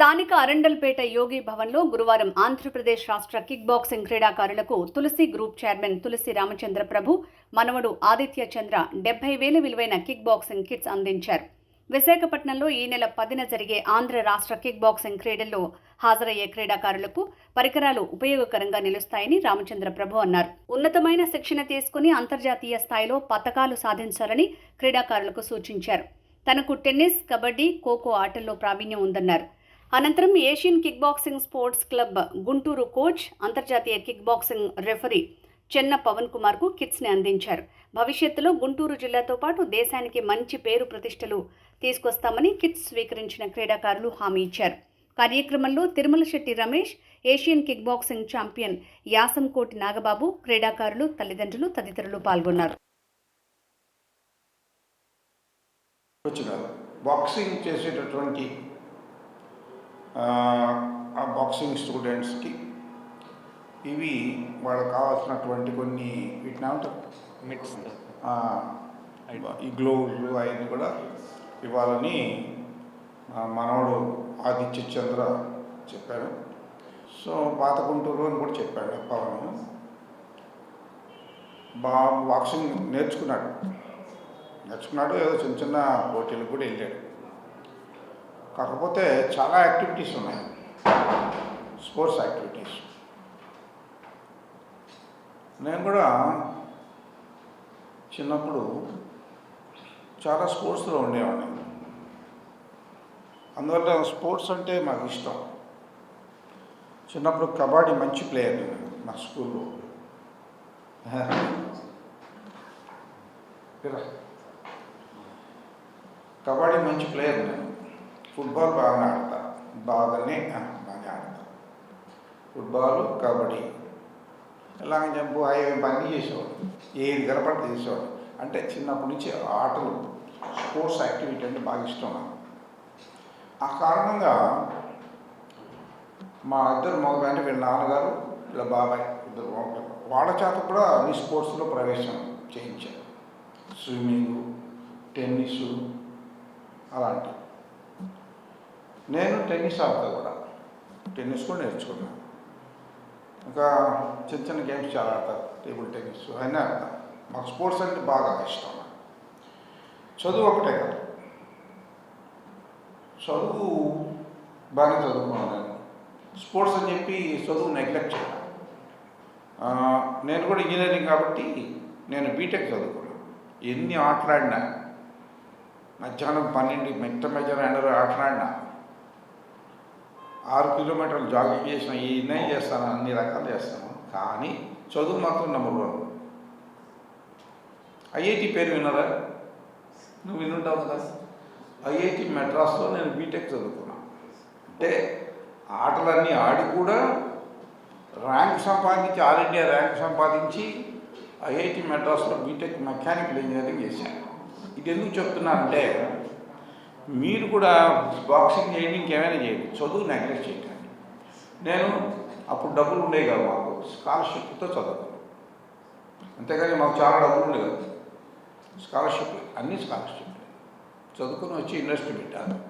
స్థానిక అరండల్పేట యోగి భవన్లో గురువారం ఆంధ్రప్రదేశ్ రాష్ట్ర కిక్ బాక్సింగ్ క్రీడాకారులకు తులసి గ్రూప్ చైర్మన్ తులసి రామచంద్ర ప్రభు మనవడు ఆదిత్య చంద్ర డెబ్బై వేల విలువైన కిక్ బాక్సింగ్ కిట్స్ అందించారు. విశాఖపట్నంలో ఈ నెల పదిన జరిగే ఆంధ్ర రాష్ట్ర కిక్ బాక్సింగ్ క్రీడల్లో హాజరయ్యే క్రీడాకారులకు పరికరాలు ఉపయోగకరంగా నిలుస్తాయని రామచంద్ర ప్రభు అన్నారు. ఉన్నతమైన శిక్షణ తీసుకుని అంతర్జాతీయ స్థాయిలో పతకాలు సాధించాలని క్రీడాకారులకు సూచించారు. తనకు టెన్నిస్ కబడ్డీ ఖోఖో ఆటల్లో ప్రావీణ్యం ఉందన్నారు. అనంతరం Asian kick boxing sports club Guntur coach అంతర్జాతీయ kick boxing referee Chenna Pavan కుమార్కు కిట్స్ని అందించారు. భవిష్యత్తులో గుంటూరు జిల్లాతో పాటు దేశానికి మంచి పేరు ప్రతిష్టలు తీసుకొస్తామని కిట్స్ స్వీకరించిన క్రీడాకారులు హామీ ఇచ్చారు. కార్యక్రమంలో Tirumala Setty Ramesh Asian kick boxing champion Yasankoti Nagababu క్రీడాకారులు తల్లిదండ్రులు తదితరులు పాల్గొన్నారు. బాక్సింగ్ చేసేటటువంటి ఆ, బాక్సింగ్ స్టూడెంట్స్కి ఇవి వాళ్ళకి కావాల్సినటువంటి కొన్ని వీటిని ఏమంటారు? ఈ గ్లోవ్స్ అవన్నీ కూడా ఇవ్వాలని మనవడు ఆదిత్య చంద్ర చెప్పాడు. సో పాత గుంటూరు అని కూడా చెప్పాడు పవన్ బా బాక్సింగ్ నేర్చుకున్నాడు. నేర్చుకున్నాడు ఏదో చిన్న చిన్న పోటీలకు కూడా వెళ్ళాడు. కాకపోతే చాలా యాక్టివిటీస్ ఉన్నాయి. Sports activities. నేను కూడా చిన్నప్పుడు చాలా స్పోర్ట్స్లో ఉండేవాడిని. అందువల్ల స్పోర్ట్స్ అంటే మాకు ఇష్టం. చిన్నప్పుడు కబడ్డీ మంచి ప్లేయర్ నేను మా స్కూల్లో. ఇలా. కబడ్డీ మంచి ప్లేయర్ నేను. ఫుట్బాల్ బాగానే ఆడతా బాగానే బాగానే ఆడతా ఫుట్బాల్ కబడ్డీ లాంగ్ జంప్ అవి పని చేసేవాడు ఏది కనపడి చేసేవాడు అంటే చిన్నప్పటి నుంచి ఆటలు స్పోర్ట్స్ యాక్టివిటీ అంటే బాగా ఇష్టం నాకు. ఆ కారణంగా మా ఇద్దరు మగ వీళ్ళ నాన్నగారు వీళ్ళ బాబాయ్ ఇద్దరు మగ వాళ్ళ చేత కూడా అన్ని స్పోర్ట్స్లో ప్రవేశం చేయించారు. స్విమ్మింగ్ టెన్నిస్ అలాంటివి. నేను టెన్నిస్ ఆడతా కూడా. టెన్నిస్ కూడా నేర్చుకున్నాను ఇంకా చిన్న చిన్న గేమ్స్ చాలా ఆడతారు టేబుల్ టెన్నిస్ అన్నీ ఆడతా. మాకు స్పోర్ట్స్ అంటే బాగా ఇష్టం. చదువు ఒకటే కాదు. చదువు బాగానే చదువుకున్నాను నేను. స్పోర్ట్స్ అని చెప్పి చదువు నెగ్లెక్ట్ చేయాలి నేను కూడా ఇంజనీరింగ్ కాబట్టి నేను బీటెక్ చదువుకున్నాను ఎన్ని ఆటలాడినా మధ్యాహ్నం పన్నెండు మెట్ట మెజర్ ఎండలో ఆటలాడినా ఆరు కిలోమీటర్లు జాగింగ్ చేసిన ఈయనే చేస్తాను అన్ని రకాలు చేస్తాను. కానీ చదువు మాత్రం నెంబర్ వన్ ఐఐటి పేరు విన్నారా? నువ్వు వినుంటావు కదా. ఐఐటి మెడ్రాస్లో నేను బీటెక్ చదువుకున్నా. అంటే ఆటలన్నీ ఆడి కూడా ర్యాంక్ సంపాదించి ఆల్ ఇండియా ర్యాంక్ సంపాదించి ఐఐటి మెడ్రాస్లో బీటెక్ మెకానికల్ ఇంజనీరింగ్ చేశాను. ఇది ఎందుకు చెప్తున్నానంటే మీరు కూడా బాక్సింగ్ చేయండి ఇంకేమైనా చేయండి. చదువు నెగ్లెక్ట్ చేయకండి. నేను అప్పుడు డబ్బులు ఉండేవి కాదు మాకు స్కాలర్షిప్తో చదువుకున్నాను అంతేగాని మాకు చాలా డబ్బులు ఉండేవి కదా. స్కాలర్షిప్ అన్ని స్కాలర్షిప్ చదువుకుని వచ్చి ఇండస్ట్రీ పెట్టాను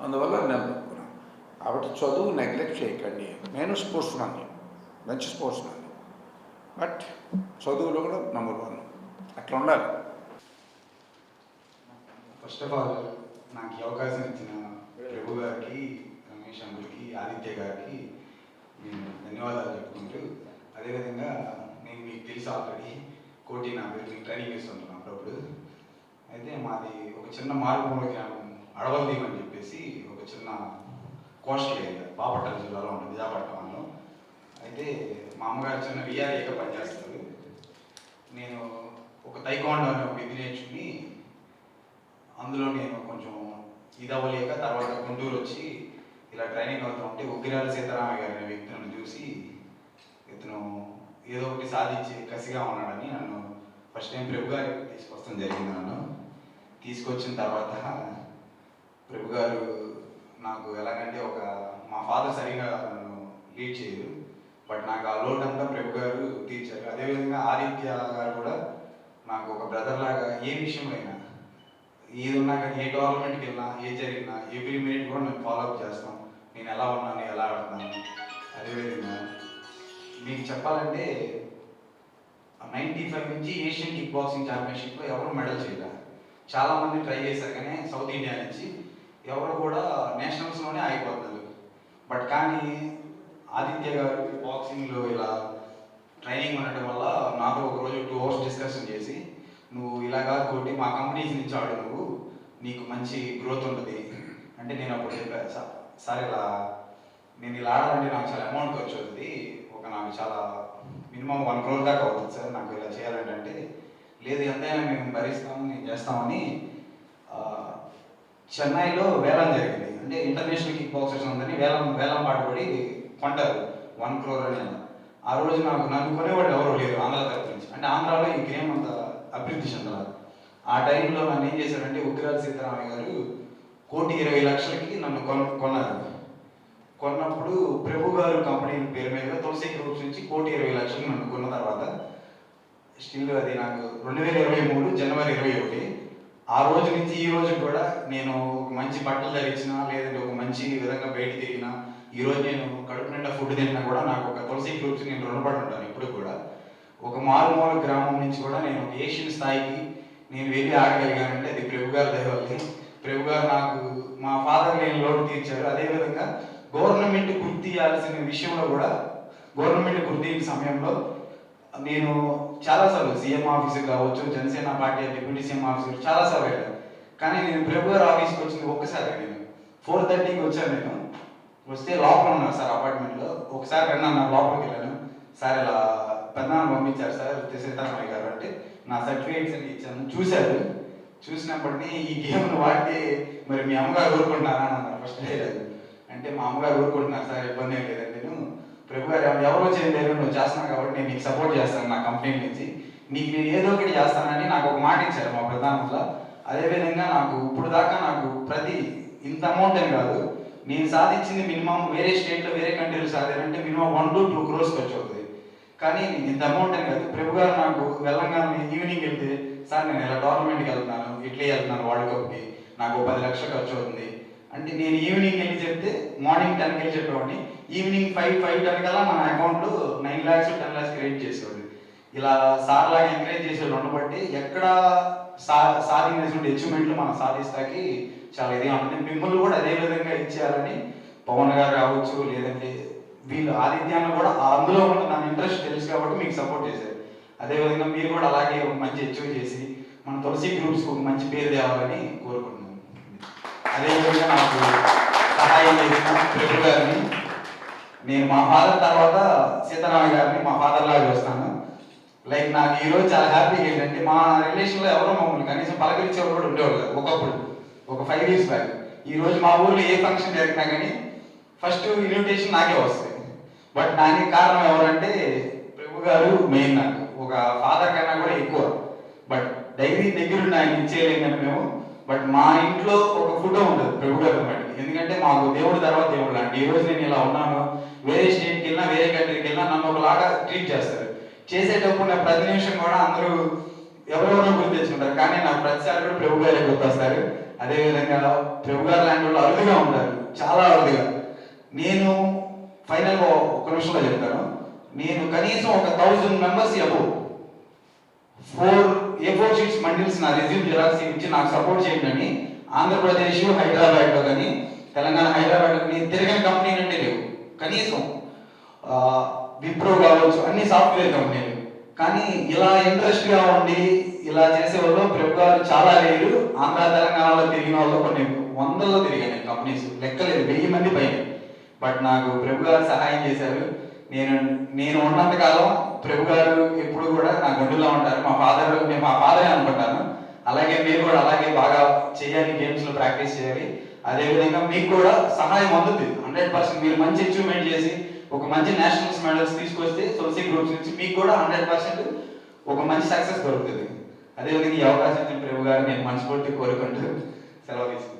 అందువల్ల నేను అనుకున్నాను. కాబట్టి చదువు నెగ్లెక్ట్ చేయకండి. నేను స్పోర్ట్స్ ఉన్నాను మంచి స్పోర్ట్స్ మ్యాన్ బట్ చదువులో కూడా నెంబర్ వన్ అట్లా ఉండాలి. ఫస్ట్ ఆఫ్ ఆల్ నాకు ఈ అవకాశం ఇచ్చిన ప్రభు గారికి రమేష్ అంకుల్కి ఆదిత్య గారికి నేను ధన్యవాదాలు చెప్పుకుంటూ అదేవిధంగా నేను మీకు తెలుసు ఆల్రెడీ కోటి నా పేరు మీకు ట్రైనింగ్ ఇస్తుంటాను అప్పుడప్పుడు. అయితే మాది ఒక చిన్న మారుమూల గ్రామం అడవల్దీం అని చెప్పేసి ఒక చిన్న కోస్టల్ ఏరియా బాపట్ల జిల్లాలో ఉంటుంది విశాఖపట్నంలో. అయితే మా అమ్మగారు చిన్న విఆర్ఏగా పనిచేస్తారు. నేను ఒక తైకాండో అనే ఒక విధి నేర్చుకుని అందులో నేను కొంచెం ఇది అవ్వలేక తర్వాత గుంటూరు వచ్చి ఇలా ట్రైనింగ్ అవుతూ ఉంటే ఉగ్గిరాల సీతారామయ్య గారి వ్యక్తులను చూసి ఇతను ఏదో ఒకటి సాధించి కసిగా ఉన్నాడని నన్ను ఫస్ట్ టైం ప్రభు గారికి తీసుకొస్తాం జరిగింది నన్ను. తీసుకొచ్చిన తర్వాత ప్రభు గారు నాకు ఎలాగంటే ఒక మా ఫాదర్ సరిగా నన్ను లీడ్ చేయరు. బట్ నాకు ఆ లోడ్ అంతా ప్రభు గారు తీర్చారు. అదేవిధంగా ఆదిత్య గారు కూడా నాకు ఒక బ్రదర్ లాగా ఏ విషయంలో అయినా ఏది ఉన్నా కానీ ఏ టోర్నమెంట్కి వెళ్ళినా ఏ జరిగినా ఎవ్రీ మినిట్ కూడా మేము ఫాలోఅప్ చేస్తాం. నేను ఎలా ఉన్నాను ఎలా ఆడుతున్నాను. అదేవిధంగా మీకు చెప్పాలంటే నైంటీ ఫైవ్ నుంచి ఏషియన్ కిక్ బాక్సింగ్ ఛాంపియన్షిప్లో ఎవరు మెడల్ చేయలేదు చాలామంది ట్రై చేశారు కానీ సౌత్ ఇండియా నుంచి ఎవరు కూడా నేషనల్స్లోనే ఆగిపోతున్నారు. బట్ కానీ ఆదిత్య గారు బాక్సింగ్లో ఇలా ట్రైనింగ్ ఉండటం వల్ల నాతో ఒక రోజు టూ అవర్స్ డిస్కషన్ చేసి ఇలాగా ఇలా కాదు మా కంపెనీస్ నుంచి ఆడు నువ్వు నీకు మంచి గ్రోత్ ఉంటుంది. అంటే నేను అప్పుడు చెప్పాను సార్ సార్ ఇలా నేను ఇలా ఆడాలంటే నాకు చాలా అమౌంట్ ఖర్చు అవుతుంది. ఒక నాకు చాలా మినిమం వన్ క్రోర్ దాకా అవుతుంది సార్ నాకు ఇలా చేయాలంటే అంటే లేదు ఎంతైనా మేము భరిస్తాము నేను చేస్తామని చెన్నైలో వేలం జరిగింది. అంటే ఇంటర్నేషనల్ కిక్ బాక్సర్స్ ఉందని వేలం వేలం పాటుపడి కొంటారు. వన్ క్రోర్ అని ఆ రోజు నాకు నన్ను కొనేవాళ్ళు ఎవరు లేరు ఆంధ్ర తరపు నుంచి. అంటే ఆంధ్రాలో ఈ గేమ్ అంతా అభివృద్ధి చెందలేదు. ఆ టైంలో నన్ను ఏం చేశారంటే ఉగ్రాల సీతారామయ్య గారు కోటి ఇరవై లక్షలకి నన్ను కొన కొన్నారు. కొన్నప్పుడు ప్రభు గారు కంపెనీ పేరు మీద తులసి గ్రూప్స్ నుంచి కోటి ఇరవై లక్షలు నన్ను కొన్న తర్వాత స్టిల్ అది నాకు రెండు వేల ఇరవై మూడు జనవరి ఇరవై ఒకటి. ఆ రోజు నుంచి ఈ రోజు కూడా నేను ఒక మంచి బట్టలు ధరించిన లేదంటే ఒక మంచి విధంగా బయట తిరిగినా ఈ రోజు నేను కడుపు నిండా ఫుడ్ తిన్నా కూడా నాకు ఒక తులసి గ్రూప్స్ నేను రుణపడి ఉంటాను ఇప్పుడు కూడా. ఒక మారుమూల గ్రామం నుంచి కూడా నేను ఒక ఏషియన్ స్థాయికి నేను వెళ్ళి ఆడగలిగానంటే అది ప్రభు గారి దయ ప్రభు గారు నాకు మా ఫాదర్ లేని లోటు తీర్చారు. అదేవిధంగా గవర్నమెంట్ గుర్తియాల్సిన విషయంలో కూడా గవర్నమెంట్ గుర్తించిన సమయంలో నేను చాలాసార్లు సీఎం ఆఫీస్కి కావచ్చు జనసేన పార్టీ డిప్యూటీ సీఎం ఆఫీస్కి చాలాసార్లు వెళ్ళాను. కానీ నేను ప్రభు గారు ఆఫీస్కి వచ్చింది ఒక్కసారి నేను ఫోర్ థర్టీకి వచ్చాను నేను. వస్తే లోపల ఉన్నాను సార్ అపార్ట్మెంట్లో. ఒకసారి రండి అన్నారు లోపలికి వెళ్ళాను. సార్ ఇలా పెద్దనాన్న పంపించారు సార్ సీతారామయ్య గారు. అంటే నా సర్టిఫికేట్స్ అని ఇచ్చాను. చూశారు. చూసినప్పటినీ ఈ గేమ్ను వాడితే మరి మీ అమ్మగారు ఊరుకుంటున్నారా అన్నారు. ఫస్ట్ లేదు. అంటే మా అమ్మగారు ఊరుకుంటున్నారు సార్ ఇబ్బంది ఏం లేదండి. నేను ప్రభు గారు ఎవరో చేయలేరు నువ్వు చేస్తున్నావు కాబట్టి నేను నీకు సపోర్ట్ చేస్తాను నా కంపెనీ నుంచి. నీకు నేను ఏదో ఒకటి చేస్తానని నాకు ఒక మాట ఇచ్చారు మా ప్రధానంలో. అదేవిధంగా నాకు ఇప్పుడు దాకా నాకు ప్రతి ఇంత అమౌంట్ అని కాదు. నేను సాధించింది మినిమం వేరే స్టేట్లో వేరే కంట్రీలో సాధారంటే మినిమం వన్ టు టూ క్రోర్స్కి వచ్చి అవుతుంది. కానీ ఇంత అమౌంట్ అని కాదు. ప్రభు గారు నాకు వెళ్ళంగానే ఈవినింగ్ వెళ్తే సార్ నేను ఇలా టోర్నమెంట్కి వెళ్తున్నాను ఇట్లీ వెళ్తున్నాను వరల్డ్ కప్కి నాకు పది లక్షలు ఖర్చు అవుతుంది. అంటే నేను ఈవినింగ్ వెళ్ళి చెప్తే మార్నింగ్ టెన్కి వెళ్ళి చెప్పేవాడిని. ఈవినింగ్ ఫైవ్ ఫైవ్ టెన్ కల్లా మన అకౌంట్లో nine lakhs ten lakhs credit చేసేవాడు. ఇలా సార్ లాగా ఎంకరేజ్ చేసేవాడు ఉండబట్టి ఎక్కడ సా సాధించినటువంటి అచీవ్మెంట్లు మనం సాధిస్తాకి చాలా ఇదిగా ఉంటుంది. మిమ్మల్ని కూడా అదే విధంగా ఇచ్చేయాలని పవన్ గారు కావచ్చు లేదంటే వీళ్ళు ఆదిత్యాన్ని కూడా అందులో ఉన్న దాని ఇంట్రెస్ట్ తెలుసు కాబట్టి మీకు సపోర్ట్ చేశారు. అదేవిధంగా మీరు కూడా అలాగే మంచి అచీవ్ చేసి మన తులసి గ్రూప్స్ ఒక మంచి పేరు తేవాలని కోరుకుంటున్నాను. అదేవిధంగా నాకు సహాయం చేసిన ప్రభు గారిని నేను మా ఫాదర్ తర్వాత సీతారామ గారిని మా ఫాదర్ లాగా చూస్తాను. లైక్ నాకు ఈరోజు చాలా హ్యాపీగా ఏంటంటే మా రిలేషన్లో ఎవరో మమ్మల్ని కనీసం పలకరించేవారు కూడా ఉండేవాళ్ళు కాదు ఒకప్పుడు ఒక ఫైవ్ ఇయర్స్ బ్యాక్ ఈ రోజు మా ఊర్లో ఏ ఫంక్షన్ జరిగినా కానీ ఫస్ట్ ఇన్విటేషన్ నాకే వస్తుంది. బట్ దానికి కారణం ఎవరంటే ప్రభు గారు మెయిన్ నాకు. ఒక ఫాదర్ కన్నా కూడా ఎక్కువ. బట్ డైరీ దగ్గరుండి ఆయన ఇచ్చేయలేం మేము. బట్ మా ఇంట్లో ఒక ఫోటో ఉంటుంది ప్రభు గారు బట్టి ఎందుకంటే మాకు దేవుడు తర్వాత దేవుడు లాంటి. ఈ రోజు నేను ఇలా ఉన్నాను. వేరే స్టేట్కి వెళ్ళినా వేరే కంట్రీకి వెళ్ళినా నన్ను ఒకలాగా ట్రీట్ చేస్తారు. చేసేటప్పుడు నా ప్రతి నిమిషం కూడా అందరూ ఎవరెవరో గుర్తించుకుంటారు కానీ నాకు ప్రతిసారి కూడా ప్రభు గారే గుర్తొస్తారు. అదేవిధంగా ప్రభు గారు లాంటి వాళ్ళు అరుదుగా ఉంటారు. చాలా అరుదుగా. నేను ఫైనల్గా ఒక నిమిషంలో చెప్తాను. నేను కనీసం ఒక థౌజండ్ మెంబర్స్ అబో ఫోర్ ఏ ఫోర్ షీట్స్ మండిల్స్ నా రెజ్యూమ్ జిరాక్స్ ఇచ్చి నాకు సపోర్ట్ చేయండి ఆంధ్రప్రదేశ్ హైదరాబాద్లో కానీ తెలంగాణ హైదరాబాద్ కానీ తిరగని కంపెనీ అంటే లేవు. కనీసం విప్రో కావచ్చు అన్ని సాఫ్ట్వేర్ కంపెనీలు కానీ ఇలా ఇంట్రెస్ట్గా ఉండి ఇలా చేసే వాళ్ళు ప్రభు గారు చాలా లేరు ఆంధ్ర తెలంగాణలో తిరిగిన వాళ్ళు కొన్ని వందల్లో తిరిగాను కంపెనీస్ లెక్కలేదు వెయ్యి మంది పైన. బట్ నాకు ప్రభు గారు సహాయం చేశారు. నేను నేను ఉన్నంత కాలం ప్రభు గారు ఎప్పుడు కూడా నా గుండెలో ఉంటారు. మా ఫాదర్ నేను మా ఫాదరే అనుకుంటాను. అలాగే మీరు కూడా అలాగే బాగా చేయాలి గేమ్స్లో ప్రాక్టీస్ చేయాలి. అదేవిధంగా మీకు కూడా సహాయం అందుతుంది హండ్రెడ్ పర్సెంట్ మీరు మంచి అచీవ్మెంట్ చేసి ఒక మంచి నేషనల్స్ మెడల్స్ తీసుకొస్తే తులసి గ్రూప్స్ నుంచి మీకు కూడా హండ్రెడ్ పర్సెంట్ ఒక మంచి సక్సెస్ దొరుకుతుంది. అదేవిధంగా ఈ అవకాశం ప్రభు గారు నేను మనస్ఫూర్తి కోరుకుంటూ సెలవు తీసుకుంటాను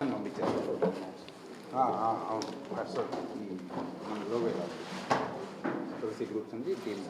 పంపించారు అవును సార్ మన లోగో తులసి గ్రూప్స్ ఉంది టీమ్స్